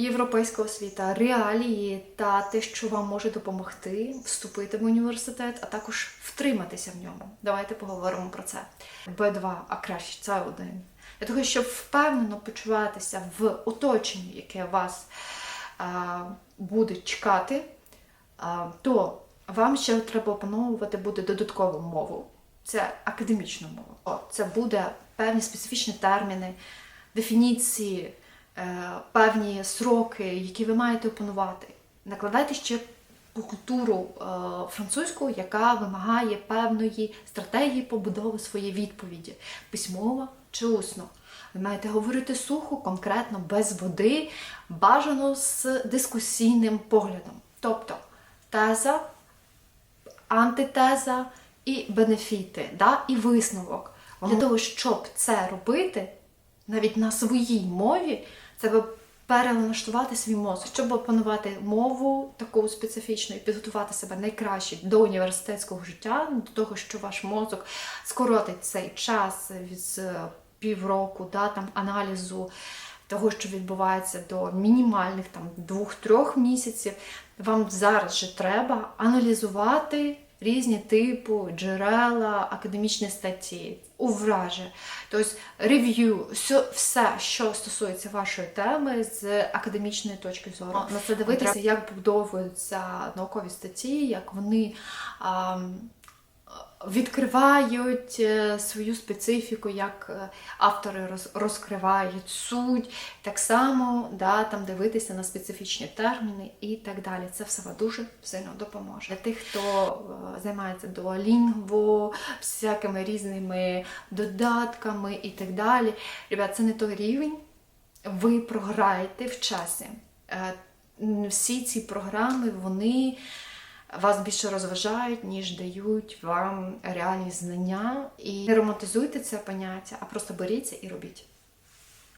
європейська освіта, реалії та те, що вам може допомогти вступити в університет, а також втриматися в ньому. Давайте поговоримо про це. Б2, а краще це один. Для того, щоб впевнено почуватися в оточенні, яке вас а, буде чекати, а, то вам ще треба опановувати буде додаткову мову. Це академічну мову. О, це буде певні специфічні терміни, дефініції, певні сроки, які ви маєте опанувати. Накладайте ще культуру е, французьку, яка вимагає певної стратегії побудови своєї відповіді, письмова чи усно. Ви маєте говорити сухо, конкретно, без води, бажано з дискусійним поглядом. Тобто теза, антитеза і бенефіти, да? і висновок. Для того, щоб це робити, навіть на своїй мові, треба перелаштувати свій мозок, щоб опанувати мову таку специфічну і підготувати себе найкраще до університетського життя, до того, що ваш мозок скоротить цей час з півроку да, там, аналізу того, що відбувається до мінімальних там двох-трьох місяців. Вам зараз же треба аналізувати різні типи, джерела, академічні статті, увражі, тобто рев'ю, все, все, що стосується вашої теми з академічної точки зору. На це дивитися, як будовуються наукові статті, як вони. А, Відкривають е, свою специфіку, як е, автори розкривають суть, так само да, там дивитися на специфічні терміни і так далі. Це все дуже сильно допоможе. Для тих, хто е, займається дуалінгво, всякими різними додатками і так далі. Ребят, це не той рівень. Ви програєте в часі. Всі ці програми, вони вас більше розважають, ніж дають вам реальні знання. І не романтизуйте це поняття, а просто беріться і робіть.